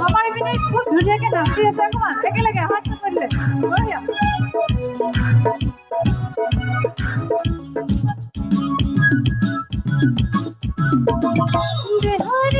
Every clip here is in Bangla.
আমাৰ এইপিনে খুব ধুনীয়াকে নাচি আছে অকণমান একেলগে হাত কৰিলে বঢ়িয়া বেহারে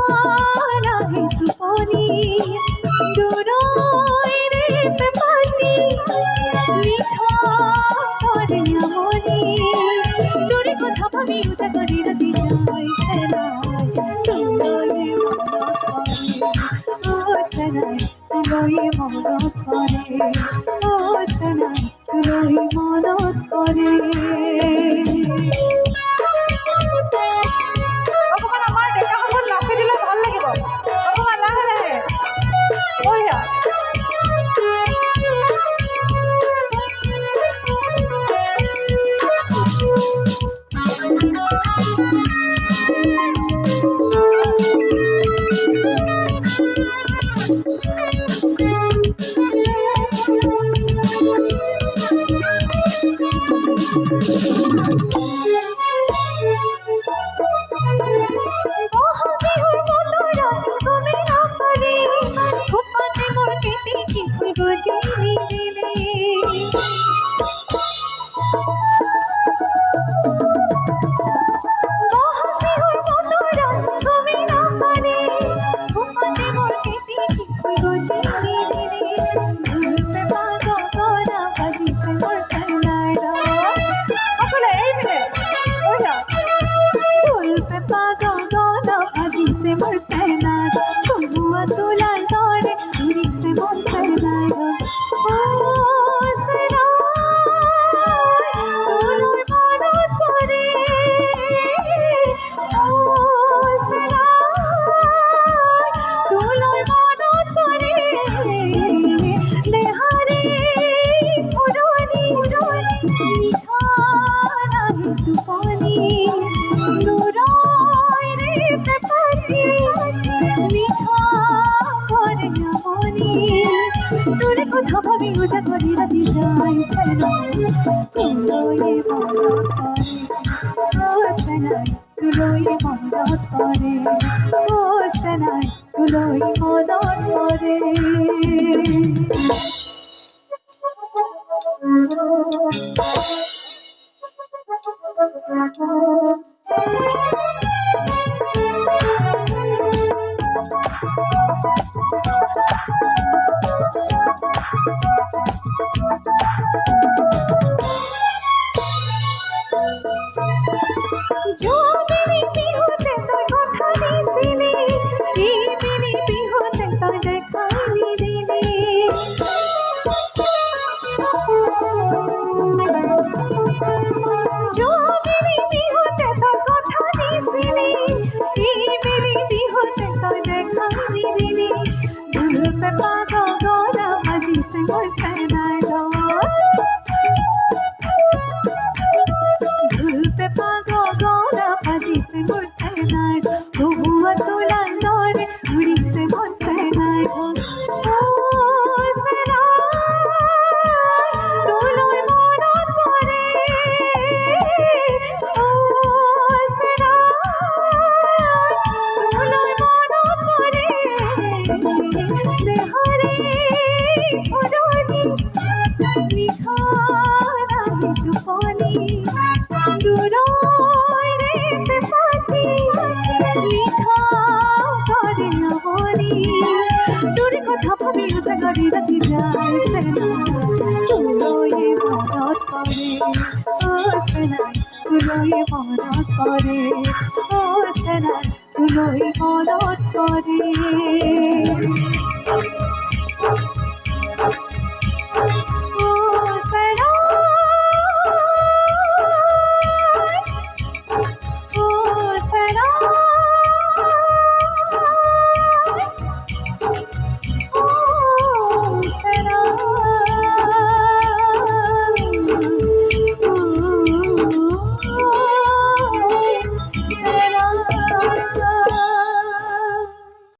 কথা ভাবি উজা করি রাতি যাই সেলাই তুলোই মনত করে, ও সেলাই তুলোই মনত করে। भाजी से ভাবি উজা করি রাতি যাই সেনা। তুলোই মনত করে ও সেনাই তুলোই মনত করে ও সেনাই তুলোই মনত করে Bado Gora Haji Senghor Senado Gulpe Bado Gora Haji Senghor Senado করি রাতি যাই সেনা। তুলোই মনত করে, ও সেনা তুলোই মনত করে, ও সেনা তুলোই মনত করে।